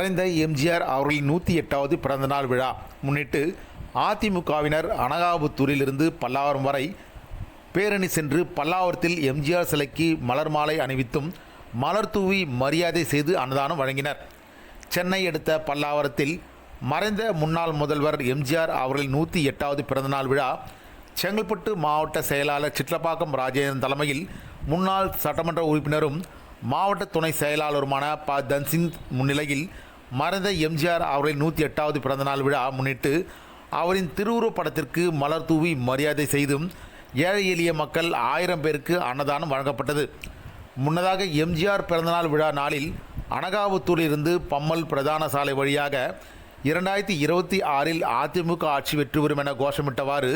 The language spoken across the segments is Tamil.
மறைந்த எம்ஜிஆர் அவர்களின் நூற்றி எட்டாவது பிறந்தநாள் விழா. முன்னிட்டு அதிமுகவினர் அனகாபுத்தூரிலிருந்து பல்லாவரம் வரை பேரணி சென்று பல்லாவரத்தில் எம்ஜிஆர் சிலைக்கு மலர் மாலை அணிவித்தும் மலர் தூவி மரியாதை செய்து அன்னதானம் வழங்கினர். சென்னை அடுத்த பல்லாவரத்தில் மறைந்த முன்னாள் முதல்வர் எம்ஜிஆர் அவர்களின் நூற்றி எட்டாவது பிறந்தநாள் விழா செங்கல்பட்டு மாவட்ட செயலாளர் சிட்லப்பாக்கம் ராஜேந்திரன் தலைமையில் முன்னாள் சட்டமன்ற உறுப்பினரும் மாவட்ட துணை செயலாளருமான ப. தன்சிங் முன்னிலையில் மறைந்த எம்ஜிஆர் அவர்களின் நூற்றி எட்டாவது பிறந்தநாள் விழா முன்னிட்டு அவரின் திருவுருவப் படத்திற்கு மலர் தூவி மரியாதை செய்தும் ஏழை எளிய மக்கள் ஆயிரம் பேருக்கு அன்னதானம் வழங்கப்பட்டது. முன்னதாக எம்ஜிஆர் பிறந்தநாள் விழா நாளில் அனகாபுத்தூரிலிருந்து பம்மல் பிரதான சாலை வழியாக இரண்டாயிரத்தி இருபத்தி ஆறில் அதிமுக ஆட்சி வெற்றி பெறும் என கோஷமிட்டவாறு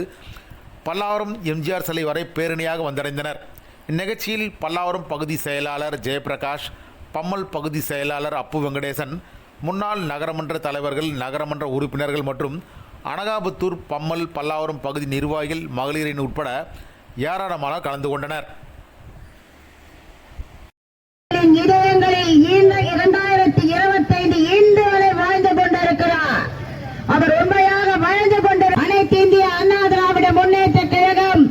பல்லாவரம் எம்ஜிஆர் சிலை வரை பேரணியாக வந்தடைந்தனர். இந்நிகழ்ச்சியில் பல்லாவரம் பகுதி செயலாளர் ஜெயபிரகாஷ் பம்மல் பகுதி செயலாளர் அப்பு வெங்கடேசன் முன்னாள் நகரமன்ற தலைவர்கள் நகரமன்ற உறுப்பினர்கள் மற்றும் அனகாபுத்தூர் பம்மல் பல்லாவரம் பகுதி நிர்வாகிகள் மகளிரின் உட்பட ஏராளமான கலந்து கொண்டனர் எங்களின் இதயங்களில் இந்த இரண்டாயிரத்தி இருபத்தி ஐந்து இன்று வரை வாழ்ந்து கொண்டிருக்கிறார் அவர் உண்மையாக வாழ்ந்து கொண்டு அனைத்து இந்திய அண்ணா திராவிட முன்னேற்ற கழகம்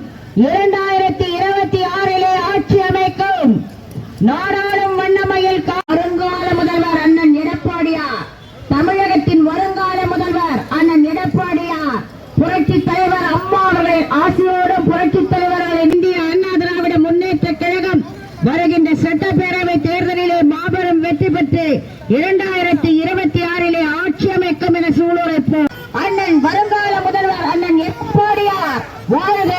இரண்டாயிரத்தி இருபத்தி ஆறிலே ஆட்சி அமைக்கும் நாடாளும் வண்ணமையில் கா- வருங்கால முதல்வர் அண்ணன் எடப்பாடியார் தமிழகத்தின் வருங்கால முதல்வர் அண்ணன் எடப்பாடியார் புரட்சி தலைவர் அம்மா அவர்களின் ஆசியோடும் புரட்சி தலைவர்கள் இந்திய அண்ணா திராவிட முன்னேற்ற கழகம் வருகின்ற சட்டப்பேரவை தேர்தலிலே மாபெரும் வெற்றி பெற்று இரண்டாயிரத்தி இருபத்தி ஆறிலே ஆட்சி அமைக்கும் என சூளுரைப்போம். அண்ணன் வருங்கால முதல்வர் அண்ணன் எடப்பாடியார் வாழ்க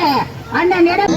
அண்ணன் இடம்